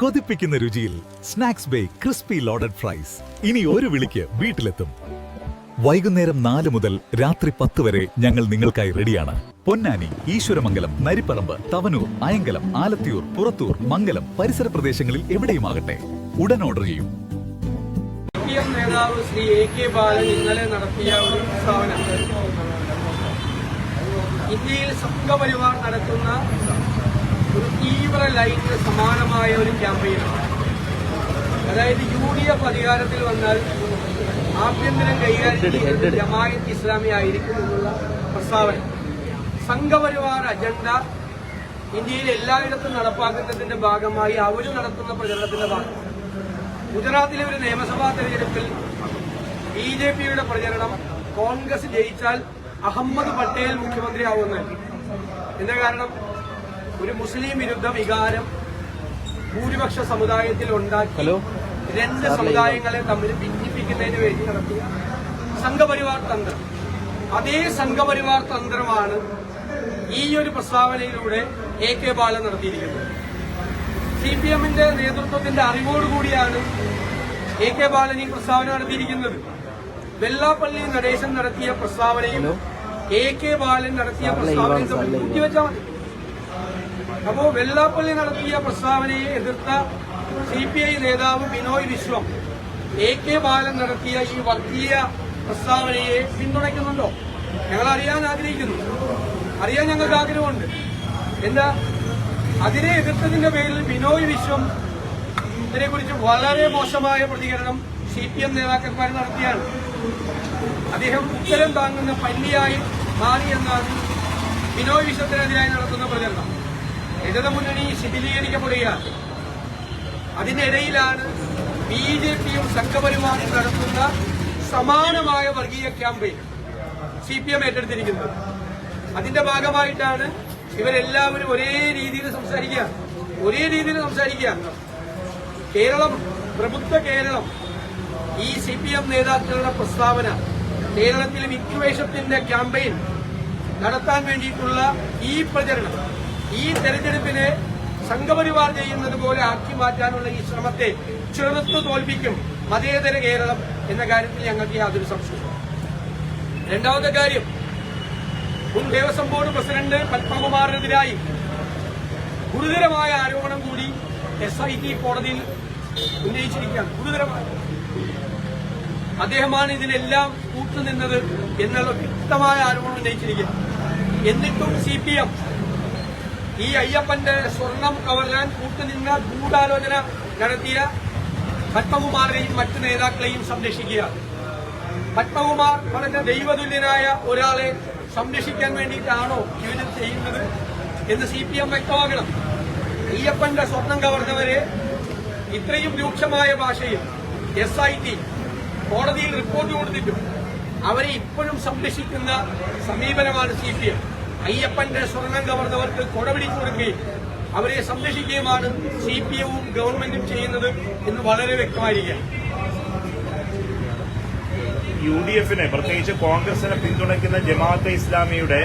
കൊതിപ്പിക്കുന്ന രുചിയിൽ snacks bay crispy loaded fries. ഇനി ഒരു വിളിക്ക് വീട്ടിലെത്തും. വൈകുന്നേരം നാല് മുതൽ രാത്രി പത്ത് വരെ ഞങ്ങൾ നിങ്ങൾക്കായി റെഡിയാണ്. പൊന്നാനി ഈശ്വരമംഗലം നരിപ്പറമ്പ് തവനൂർ അയങ്കലം ആലത്തിയൂർ പുറത്തൂർ മംഗലം പരിസര പ്രദേശങ്ങളിൽ എവിടെയുമാകട്ടെ. ഉടൻ ഓർഡർ ചെയ്യും. നേതാവ് ശ്രീ ബാലൻ ഇന്ത്യയിൽ സംഘപരിവാർ നടത്തുന്ന ഒരു തീവ്ര ലൈനിന് സമാനമായ ഒരു ക്യാമ്പയിനാണ് അതായത് യു ഡി എഫ് അധികാരത്തിൽ വന്നാൽ ആഭ്യന്തരം കൈകാര്യം ജമായത്ത് ഇസ്ലാമി ആയിരിക്കും എന്നുള്ള പ്രസ്താവന. സംഘപരിവാർ അജണ്ട ഇന്ത്യയിൽ എല്ലായിടത്തും നടപ്പാക്കുന്നതിന്റെ ഭാഗമായി അവർ നടത്തുന്ന പ്രചരണത്തിന്റെ ഭാഗം. ഗുജറാത്തിലെ ഒരു നിയമസഭാ തെരഞ്ഞെടുപ്പിൽ ബി ജെ പിയുടെ പ്രചരണം കോൺഗ്രസ് ജയിച്ചാൽ അഹമ്മദ് പട്ടേൽ മുഖ്യമന്ത്രിയാവുമെന്ന് എന്ന കാരണം? ഒരു മുസ്ലിം വിരുദ്ധ വികാരം ഭൂരിപക്ഷ സമുദായത്തിൽ ഉണ്ടാക്കി രണ്ട് സമുദായങ്ങളെ തമ്മിൽ ഭിന്നിപ്പിക്കുന്നതിന് വേണ്ടി നടത്തിയ സംഘപരിവാർ തന്ത്രം. അതേ സംഘപരിവാർ തന്ത്രമാണ് ഈ ഒരു പ്രസ്താവനയിലൂടെ എ കെ ബാലൻ നടത്തിയിരിക്കുന്നത്. സി പി എമ്മിന്റെ നേതൃത്വത്തിന്റെ അറിവോടുകൂടിയാണ് എ കെ ബാലൻ ഈ പ്രസ്താവന നടത്തിയിരിക്കുന്നത്. വെള്ളാപ്പള്ളി നടേശൻ നടത്തിയ പ്രസ്താവനയും എ കെ ബാലൻ നടത്തിയ പ്രസ്താവനയും തമ്മിൽ കൂട്ടിവെച്ചാൽ മതി. അപ്പോ വെള്ളാപ്പള്ളി നടത്തിയ പ്രസ്താവനയെ എതിർത്ത സി പി ഐ നേതാവ് ബിനോയ് വിശ്വം എ കെ ബാലൻ നടത്തിയ ഈ വർഗീയ പ്രസ്താവനയെ പിന്തുണയ്ക്കുന്നുണ്ടോ? ഞങ്ങൾ അറിയാൻ ആഗ്രഹിക്കുന്നു. അറിയാൻ ഞങ്ങൾക്ക് ആഗ്രഹമുണ്ട്. എന്താ? അതിനെ എതിർത്തതിന്റെ പേരിൽ ബിനോയ് വിശ്വം ഇതിനെക്കുറിച്ച് വളരെ മോശമായ പ്രതികരണം സി പി എം നേതാക്കന്മാർ നടത്തിയാണ്. അദ്ദേഹം ഉത്തരം താങ്ങുന്ന പല്ലിയായി മാറിയെന്നാണ് ബിനോയ് വിശ്വത്തിനെതിരായി നടത്തുന്ന പ്രചരണം. ഇടതുമുന്നണി ശിഥിലീകരിക്കപ്പെടുകയാണ്. അതിനിടയിലാണ് ബി ജെ പിയും സംഘപരിവാറും നടത്തുന്ന സമാനമായ വർഗീയ ക്യാമ്പയിൻ സി പി എം ഏറ്റെടുത്തിരിക്കുന്നത്. അതിന്റെ ഭാഗമായിട്ടാണ് ഇവരെല്ലാവരും ഒരേ രീതിയിൽ സംസാരിക്കുക. ഒരേ രീതിയിൽ സംസാരിക്കുക. കേരളം പ്രബുദ്ധ കേരളം ഈ സി പി എം നേതാക്കളുടെ പ്രസ്താവന കേരളത്തിലെ വിദ്വേഷത്തിന്റെ ക്യാമ്പയിൻ നടത്താൻ വേണ്ടിയിട്ടുള്ള ഈ പ്രചരണം ഈ തെരഞ്ഞെടുപ്പിനെ സംഘപരിവാർ ചെയ്യുന്നത് പോലെ ആക്കി മാറ്റാനുള്ള ഈ ശ്രമത്തെ ചെറുത്തു തോൽപ്പിക്കും മതേതര കേരളം എന്ന കാര്യത്തിൽ ഞങ്ങൾക്ക് യാതൊരു സംശയവും രണ്ടാമത്തെ കാര്യം മുൻ ദേവസ്വം ബോർഡ് പ്രസിഡന്റ് പത്മകുമാറിനെതിരായി ഗുരുതരമായ ആരോപണം കൂടി എസ് ഐ ടി കോടതിയിൽ ഉന്നയിച്ചിരിക്കുകയാണ്. ഗുരുതരമായ. അദ്ദേഹമാണ് ഇതിനെല്ലാം കൂട്ടുനിന്നത് എന്നുള്ള വ്യക്തമായ ആരോപണം ഉന്നയിച്ചിരിക്കുക എന്നിട്ടും സി പി എം ഈ അയ്യപ്പന്റെ സ്വർണം കവർലാൻ കൂട്ടുനിന്ന ഗൂഢാലോചന നടത്തിയ പത്മകുമാറിനെയും മറ്റു നേതാക്കളെയും സംരക്ഷിക്കുക. പത്മകുമാർ വളരെ ദൈവതുല്യനായ ഒരാളെ സംരക്ഷിക്കാൻ വേണ്ടിയിട്ടാണോ ഇവർ ചെയ്യുന്നത് എന്ന് സി പി എം വ്യക്തമാക്കണം. അയ്യപ്പന്റെ സ്വർണം കവർന്നവരെ ഇത്രയും രൂക്ഷമായ ഭാഷയിൽ എസ് ഐ ടി കോടതിയിൽ റിപ്പോർട്ട് കൊടുത്തിട്ടും അവരെ ഇപ്പോഴും സംരക്ഷിക്കുന്ന സമീപനമാണ് സി പി എം അയ്യപ്പന്റെ സ്വർണം കവർന്നവർക്ക് കൊടപിടിച്ചു കൊടുക്കുകയും അവരെ സംരക്ഷിക്കുകയുമാണ് സി പി എമ്മും ഗവൺമെന്റും ചെയ്യുന്നത് എന്ന് വളരെ വ്യക്തമായിരിക്കുകയാണ്. യു ഡി എഫിനെ പ്രത്യേകിച്ച് കോൺഗ്രസിനെ പിന്തുണയ്ക്കുന്ന ജമാഅത്തെ ഇസ്ലാമിയുടെ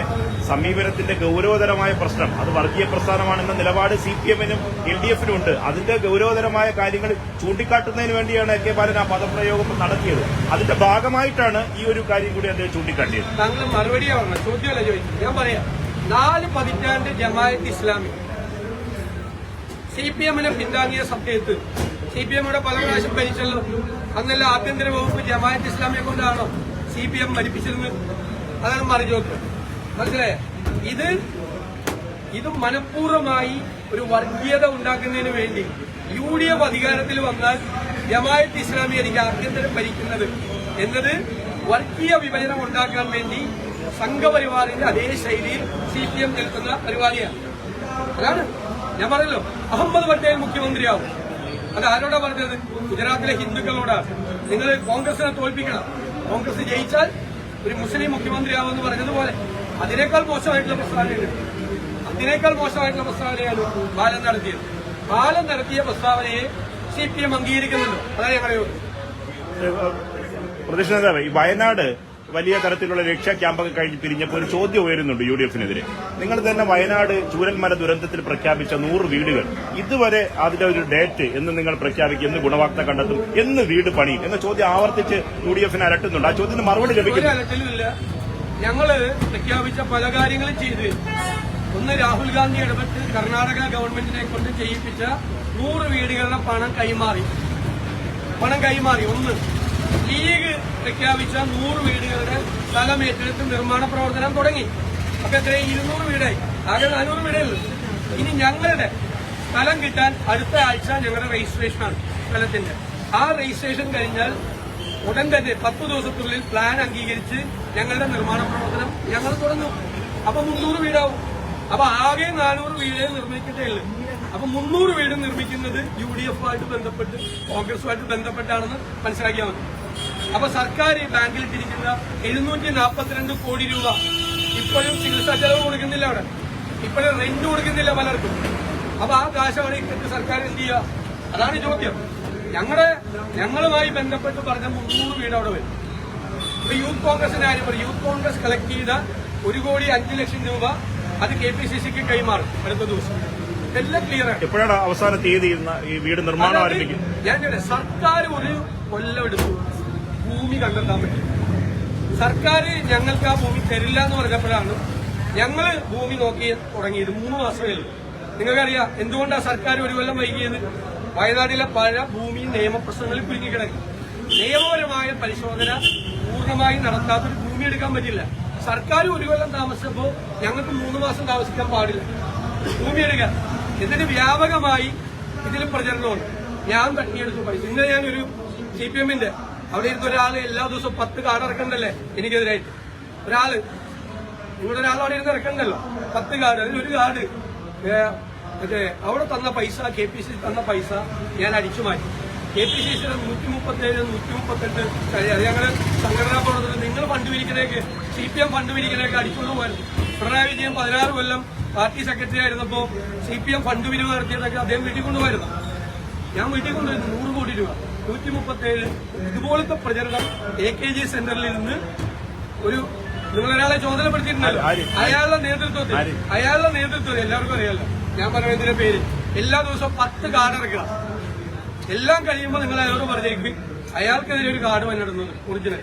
സമീപനത്തിന്റെ ഗൌരവതരമായ പ്രശ്നം. അത് വർഗീയ പ്രസ്ഥാനമാണെന്ന നിലപാട് സി പി എമ്മിനും എൽ ഡി എഫിനും ഉണ്ട്. അതിന്റെ ഗൌരവതരമായ കാര്യങ്ങൾ ചൂണ്ടിക്കാട്ടുന്നതിന് വേണ്ടിയാണ് കെ ബാലൻ ആ പദപ്രയോഗം നടത്തിയത്. അതിന്റെ ഭാഗമായിട്ടാണ് ഈ ഒരു കാര്യം കൂടി അദ്ദേഹം ചൂണ്ടിക്കാട്ടിയത്. ഞാൻ നാല് പതിറ്റാണ്ട് ജമാഅത്ത് ഇസ്ലാമി. സി പി എമ്മിനെ പിന്താങ്ങിയ സമയത്ത് സി പി എമ്മിയുടെ പല പ്രാവശ്യം ഭരിച്ചല്ലോ. അന്നല്ല ആഭ്യന്തര വകുപ്പ് ജമാഅത്ത് ഇസ്ലാമിയെ കൊണ്ടാണോ സി പി എം ഭരിപ്പിച്ചതെന്ന് അതാണ് മറിചോക്ക് മനസ്സിലായ? ഇത് ഇത് മനഃപൂർവമായി ഒരു വർഗീയത ഉണ്ടാക്കുന്നതിന് വേണ്ടി യു ഡി എഫ് അധികാരത്തിൽ വന്നാൽ ജമായത്ത് ഇസ്ലാമി എനിക്ക് ആഭ്യന്തരം ഭരിക്കുന്നത് എന്നത് വർഗീയ വിഭജനം ഉണ്ടാക്കാൻ വേണ്ടി സംഘപരിവാറിന്റെ അതേ ശൈലിയിൽ സി പി എം നിൽക്കുന്ന പരിപാടിയാണ്. അതാണ് ഞാൻ പറഞ്ഞല്ലോ. അഹമ്മദ് പട്ടേൽ മുഖ്യമന്ത്രിയാവും. അത് ആരോടാ പറഞ്ഞത്? ഗുജറാത്തിലെ ഹിന്ദുക്കളോടാണ് നിങ്ങൾ കോൺഗ്രസിനെ തോൽപ്പിക്കണം. കോൺഗ്രസ് ജയിച്ചാൽ ഒരു മുസ്ലിം മുഖ്യമന്ത്രിയാവുമെന്ന് പറഞ്ഞതുപോലെ അതിനേക്കാൾ മോശമായിട്ടുള്ള പ്രസ്താവനയുണ്ട് അതിനേക്കാൾ മോശമായിട്ടുള്ള പ്രസ്താവനയാണ് ബാലൻ നടത്തിയത്. ബാലൻ നടത്തിയ പ്രസ്താവനയെ സി പി എം അംഗീകരിക്കുന്നുണ്ടോ. അതാണ് പ്രതിപക്ഷ നേതാവ് ഈ വയനാട് വലിയ തരത്തിലുള്ള രക്ഷാ ക്യാമ്പൊക്കെ കഴിഞ്ഞ് പിരിഞ്ഞപ്പോൾ ഒരു ചോദ്യം ഉയരുന്നുണ്ട് യു ഡി എഫിനെതിരെ. നിങ്ങൾ തന്നെ വയനാട് ചൂരൽമല ദുരന്തത്തിൽ പ്രഖ്യാപിച്ച നൂറ് വീടുകൾ ഇതുവരെ അതിന്റെ ഒരു ഡേറ്റ് എന്ന് നിങ്ങൾ പ്രഖ്യാപിക്കും എന്ന് ഗുണവാർത്ത കണ്ടെത്തും എന്ന് വീട് പണി എന്ന ചോദ്യം ആവർത്തിച്ച് യു ഡി എഫിനെ അലട്ടുന്നുണ്ട്. ആ ചോദ്യത്തിന് മറുപടി ലഭിക്കും ലഭിക്കുന്നു ഞങ്ങൾ പ്രഖ്യാപിച്ച പല കാര്യങ്ങളും ചെയ്ത് ഒന്ന് രാഹുൽ ഗാന്ധി ഇടപെട്ട് കർണാടക ഗവൺമെന്റിനെ കൊണ്ട് ചെയ്യിപ്പിച്ച നൂറ് വീടുകളുടെ പണം കൈമാറി. പണം കൈമാറി. ഒന്ന് ലീഗ് പ്രഖ്യാപിച്ച നൂറ് വീടുകളുടെ സ്ഥലം ഏറ്റെടുത്ത് നിർമ്മാണ പ്രവർത്തനം തുടങ്ങി. അപ്പൊ എത്രയും ഇരുന്നൂറ് വീടായി. ആകെ നാനൂറ് ഉള്ളൂ ഇനി ഞങ്ങളുടെ സ്ഥലം കിട്ടാൻ അടുത്ത ആഴ്ച ഞങ്ങളുടെ രജിസ്ട്രേഷനാണ് സ്ഥലത്തിന്റെ. ആ രജിസ്ട്രേഷൻ കഴിഞ്ഞാൽ ഉടൻ തന്നെ പത്ത് ദിവസത്തിനുള്ളിൽ പ്ലാൻ അംഗീകരിച്ച് ഞങ്ങളുടെ നിർമ്മാണ പ്രവർത്തനം ഞങ്ങൾ തുടങ്ങും. അപ്പൊ മുന്നൂറ് വീടാവും. അപ്പൊ ആകെ നാനൂറ് വീടേ നിർമ്മിക്കട്ടേ ഉള്ളു. അപ്പൊ മുന്നൂറ് വീട് നിർമ്മിക്കുന്നത് യു ഡി എഫുമായിട്ട് ബന്ധപ്പെട്ട് കോൺഗ്രസുമായിട്ട് ബന്ധപ്പെട്ടാണെന്ന് മനസ്സിലാക്കിയാൽ മതി. അപ്പൊ സർക്കാർ ബാങ്കിൽ ഇട്ടിരിക്കുന്ന എഴുന്നൂറ്റി നാൽപ്പത്തിരണ്ട് കോടി രൂപ ഇപ്പോഴും ചികിത്സാ ചെലവ് കൊടുക്കുന്നില്ല അവിടെ. ഇപ്പോഴും റെന്റ് കൊടുക്കുന്നില്ല പലർക്കും. അപ്പൊ ആ കാശ് അവിടെ ഇട്ടിട്ട് സർക്കാർ എന്ത് ചെയ്യുക? അതാണ് ചോദ്യം. ഞങ്ങളെ ഞങ്ങളുമായി ബന്ധപ്പെട്ട് പറഞ്ഞ മുന്നൂറ് വീട് അവിടെ വരും. ഇപ്പൊ യൂത്ത് കോൺഗ്രസിന്റെ കാര്യം പറയും. യൂത്ത് കോൺഗ്രസ് കളക്ട് ചെയ്ത ഒരു കോടി അഞ്ച് ലക്ഷം രൂപ അത് കെ പി സി സിക്ക് കൈമാറും അടുത്ത ദിവസം. എല്ലാം ക്ലിയർ ആണ്. എപ്പോഴാണ് അവസാന തീയതി ഈ വീട് നിർമ്മാണം ആരംഭിക്കും? ആരംഭിക്കുന്നത് ഞാൻ സർക്കാർ ഒരു കൊല്ലം എടുത്തു. ഭൂമി കണ്ടെത്താൻ പറ്റും. സർക്കാർ ഞങ്ങൾക്ക് ആ ഭൂമി തരില്ല എന്ന് പറഞ്ഞപ്പോഴാണ് ഞങ്ങൾ ഭൂമി നോക്കി തുടങ്ങിയത്. മൂന്ന് മാസമേ ഉള്ളൂ. നിങ്ങൾക്കറിയാം എന്തുകൊണ്ടാണ് സർക്കാർ ഒരു കൊല്ലം വൈകിയത്? വയനാട്ടിലെ പല ഭൂമി നിയമപ്രശ്നങ്ങളിൽ കുരുങ്ങിക്കിടക്കി. നിയമപരമായ പരിശോധന പൂർണമായി നടത്താത്തൊരു ഭൂമി എടുക്കാൻ പറ്റില്ല. സർക്കാർ ഒരു കൊല്ലം താമസിച്ചപ്പോൾ ഞങ്ങൾക്ക് മൂന്ന് മാസം താമസിക്കാൻ പാടില്ല. ഭൂമി എടുക്കാൻ എന്നിട്ട് വ്യാപകമായി ഇതിൽ പ്രചരണമുണ്ട്. ഞാൻ തട്ടിയെടുത്തു. പൈസ ഇന്ന് ഞാനൊരു സി പി എമ്മിന്റെ അവിടെ ഇരുന്ന് ഒരാൾ എല്ലാ ദിവസവും പത്ത് കാർഡ് ഇറക്കണ്ടല്ലേ? എനിക്കെതിരായിട്ട്. ഒരാൾ നിങ്ങളുടെ ഒരാൾ അവിടെ ഇരുന്ന് ഇറക്കണ്ടല്ലോ? പത്ത് കാർഡ് അതിൽ ഒരു കാർഡ്. മറ്റേ അവിടെ തന്ന പൈസ കെ പി സി തന്ന പൈസ ഞാൻ അടിച്ചു മാറ്റി. കെ പി സി സിയുടെ നൂറ്റി മുപ്പത്തേഴ് നൂറ്റി മുപ്പത്തെട്ട് അത് ഞങ്ങൾ സംഘടനാ പ്രവർത്തനം നിങ്ങൾ ഫണ്ട് പിരിക്കണേക്ക് സി പി എം ഫണ്ട് പിരിക്കണേക്ക് അടിച്ചുകൊണ്ട് പോകാൻ. പിണറായി വിജയൻ പതിനാറ് കൊല്ലം പാർട്ടി സെക്രട്ടറി ആയിരുന്നപ്പോൾ സി പി എം ഫണ്ട് പിരിവ് നടത്തിയതൊക്കെ അദ്ദേഹം വീട്ടിൽ കൊണ്ടുപോയിരുന്നു ഞാൻ വീട്ടിൽ കൊണ്ടുവരുന്നു നൂറ് കോടി രൂപ. നൂറ്റി മുപ്പത്തേഴ് ഇതുപോലത്തെ പ്രചരണം എ കെ ജി സെന്ററിൽ നിന്ന് ഒരു നിങ്ങൾ ഒരാളെ ചോദനപ്പെടുത്തിയിട്ടുണ്ടല്ലോ അയാളുടെ നേതൃത്വത്തിൽ? അയാളുടെ നേതൃത്വത്തിൽ. എല്ലാവർക്കും അറിയാലോ. ഞാൻ പറയുന്നതിന്റെ പേര്. എല്ലാ ദിവസവും പത്ത് കാർഡ് ഇറക്കുക എല്ലാം കഴിയുമ്പോൾ നിങ്ങൾ അയാളോട് പറഞ്ഞേക്കും. അയാൾക്കെതിരെ ഒരു കാർഡ് വന്നിടുന്നത് ഒറിജിനൽ.